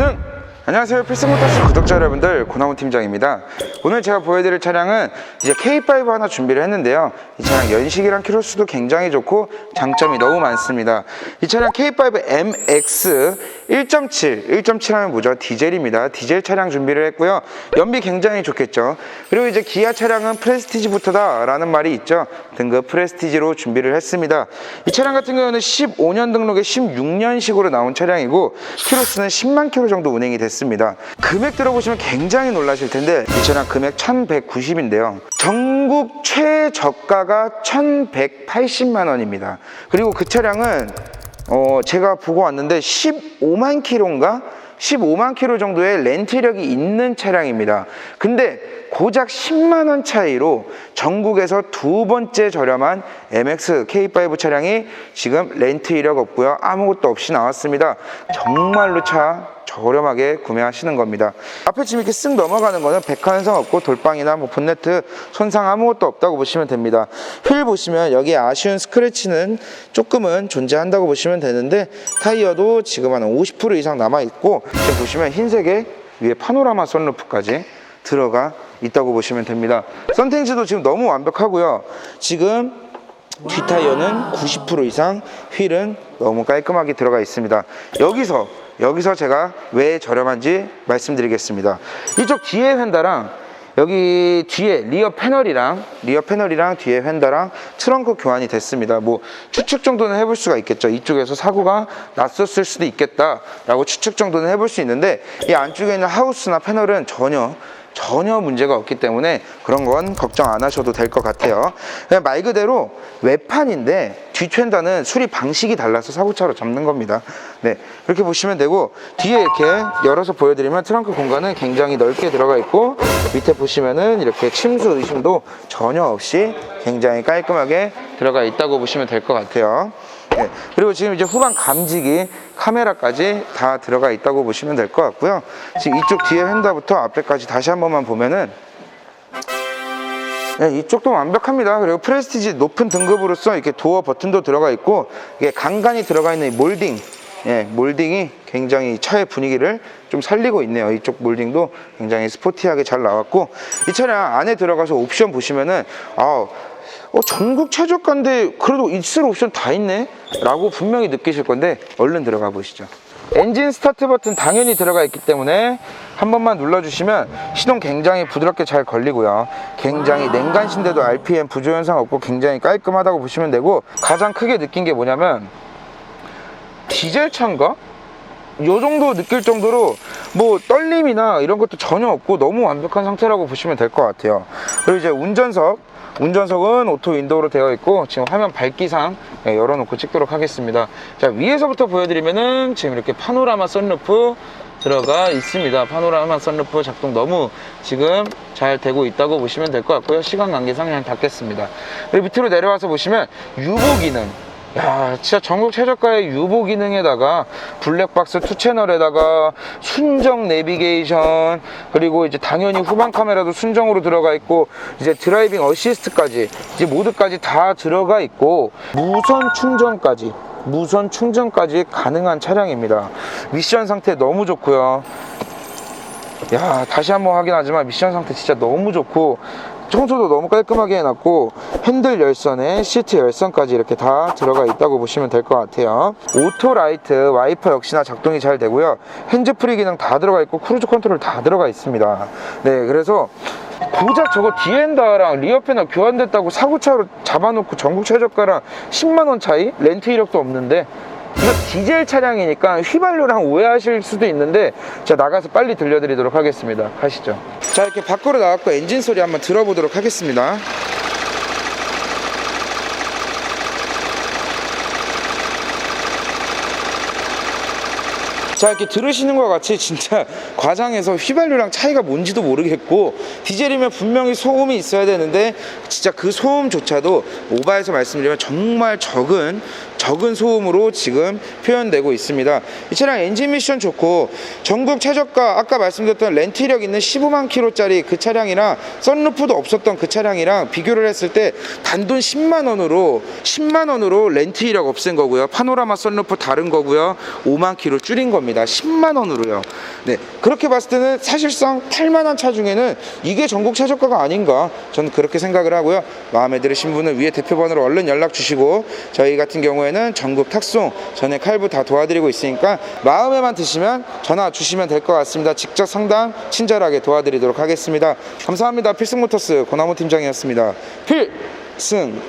필승! 안녕하세요 필승모터스 구독자 여러분들 고나무 팀장입니다. 오늘 제가 보여드릴 차량은 이제 K5 하나 준비를 했는데요. 이 차량 연식이랑 키로수도 굉장히 좋고 장점이 너무 많습니다. 이 차량 K5 MX 1.7 1.7 하면 뭐죠 디젤입니다. 디젤 차량 준비를 했고요. 연비 굉장히 좋겠죠. 그리고 이제 기아 차량은 프레스티지부터다 라는 말이 있죠 등급 프레스티지로 준비를 했습니다. 이 차량 같은 경우는 15년 등록에 16년식으로 나온 차량이고 키로수는 10만 킬로 정도 운행이 됐습니다. 금액 들어보시면 굉장히 놀라실 텐데 이 차량 금액 1190인데요. 전국 최저가가 1180만 원입니다. 그리고 그 차량은 어, 제가 보고 왔는데 15만 킬로인가? 15만 킬로 정도의 렌트력이 있는 차량입니다. 근데 고작 10만 원 차이로 전국에서 두 번째 저렴한 MX K5 차량이 지금 렌트 이력 없고요. 아무것도 없이 나왔습니다. 정말로 차 저렴하게 구매하시는 겁니다. 앞에 지금 이렇게 쓱 넘어가는 거는 백화 현상 없고 돌방이나 뭐 본네트 손상 아무것도 없다고 보시면 됩니다. 휠 보시면 여기 아쉬운 스크래치는 조금은 존재한다고 보시면 되는데 타이어도 지금 한 50% 이상 남아 있고 지금 보시면 흰색에 위에 파노라마 선루프까지 들어가 있다고 보시면 됩니다. 선텐지도 지금 너무 완벽하고요. 지금 뒷 타이어는 90% 이상, 휠은 너무 깔끔하게 들어가 있습니다. 여기서 여기서 제가 왜 저렴한지 말씀드리겠습니다. 이쪽 뒤에 휀다랑 여기 뒤에 리어 패널이랑 리어 패널이랑 뒤에 휀다랑 트렁크 교환이 됐습니다. 뭐 추측 정도는 해볼 수가 있겠죠. 이쪽에서 사고가 났었을 수도 있겠다라고 추측 정도는 해볼 수 있는데 이 안쪽에 있는 하우스나 패널은 전혀 전혀 문제가 없기 때문에 그런 건 걱정 안 하셔도 될 것 같아요. 그냥 말 그대로 외판인데 뒤챈다는 수리 방식이 달라서 사고차로 잡는 겁니다. 네, 이렇게 보시면 되고 뒤에 이렇게 열어서 보여드리면 트렁크 공간은 굉장히 넓게 들어가 있고 밑에 보시면은 이렇게 침수 의심도 전혀 없이 굉장히 깔끔하게 들어가 있다고 보시면 될 것 같아요. 네, 그리고 지금 이제 후방 감지기 카메라까지 다 들어가 있다고 보시면 될 것 같고요. 지금 이쪽 뒤에 휀다부터 앞에까지 다시 한 번만 보면은 네, 이쪽도 완벽합니다. 그리고 프레스티지 높은 등급으로서 이렇게 도어 버튼도 들어가 있고 이게 간간히 들어가 있는 이 몰딩, 예, 몰딩이 굉장히 차의 분위기를 좀 살리고 있네요. 이쪽 몰딩도 굉장히 스포티하게 잘 나왔고 이 차량 안에 들어가서 옵션 보시면은 아, 어, 전국 최저가인데 그래도 있을 옵션 다 있네? 라고 분명히 느끼실 건데 얼른 들어가 보시죠. 엔진 스타트 버튼 당연히 들어가 있기 때문에 한 번만 눌러주시면 시동 굉장히 부드럽게 잘 걸리고요. 굉장히 냉간신데도 RPM 부조 현상 없고 굉장히 깔끔하다고 보시면 되고 가장 크게 느낀 게 뭐냐면 디젤 차인가? 요 정도 느낄 정도로 뭐 떨림이나 이런 것도 전혀 없고 너무 완벽한 상태라고 보시면 될 것 같아요. 그리고 이제 운전석 운전석은 오토 윈도우로 되어 있고 지금 화면 밝기상 예, 열어놓고 찍도록 하겠습니다. 자 위에서부터 보여드리면은 지금 이렇게 파노라마 선루프 들어가 있습니다. 파노라마 선루프 작동 너무 지금 잘 되고 있다고 보시면 될 것 같고요. 시간 관계상 그냥 닫겠습니다. 그리고 밑으로 내려와서 보시면 유보 기능 야, 진짜 전국 최저가의 유보 기능에다가 블랙박스 투 채널에다가 순정 내비게이션 그리고 이제 당연히 후방 카메라도 순정으로 들어가 있고 이제 드라이빙 어시스트까지 이제 모드까지 다 들어가 있고 무선 충전까지 무선 충전까지 가능한 차량입니다. 미션 상태 너무 좋고요. 야 다시 한번 확인하지만 미션 상태 진짜 너무 좋고 청소도 너무 깔끔하게 해놨고 핸들 열선에 시트 열선까지 이렇게 다 들어가 있다고 보시면 될 것 같아요. 오토 라이트 와이퍼 역시나 작동이 잘 되고요. 핸즈프리 기능 다 들어가 있고 크루즈 컨트롤 다 들어가 있습니다. 네 그래서 고작 저거 디엔다랑 리어 패널 교환됐다고 사고차로 잡아놓고 전국 최저가랑 10만원 차이? 렌트 이력도 없는데 디젤 차량이니까 휘발유랑 오해하실 수도 있는데 제가 나가서 빨리 들려드리도록 하겠습니다. 가시죠. 자 이렇게 밖으로 나왔고 엔진 소리 한번 들어보도록 하겠습니다. 자 이렇게 들으시는 것 같이 진짜 과장해서 휘발유랑 차이가 뭔지도 모르겠고 디젤이면 분명히 소음이 있어야 되는데 진짜 그 소음조차도 오바해서 말씀드리면 정말 적은 적은 소음으로 지금 표현되고 있습니다. 이 차량 엔진 미션 좋고 전국 최저가 아까 말씀드렸던 렌트력 있는 15만 킬로짜리 그 차량이랑 썬루프도 없었던 그 차량이랑 비교를 했을 때 단돈 10만 원으로 10만 원으로 렌트 이력 없앤 거고요. 파노라마 썬루프 다른 거고요. 5만 킬로 줄인 겁니다. 10만 원으로요. 네. 그렇게 봤을 때는 사실상 탈만한 차 중에는 이게 전국 최저가가 아닌가 저는 그렇게 생각을 하고요. 마음에 들으신 분은 위에 대표번호로 얼른 연락 주시고 저희 같은 경우에 는 전국 탁송 전에 칼부 다 도와드리고 있으니까 마음에만 드시면 전화 주시면 될 것 같습니다. 직접 상담 친절하게 도와드리도록 하겠습니다. 감사합니다. 필승모터스 고나무 팀장이었습니다. 필승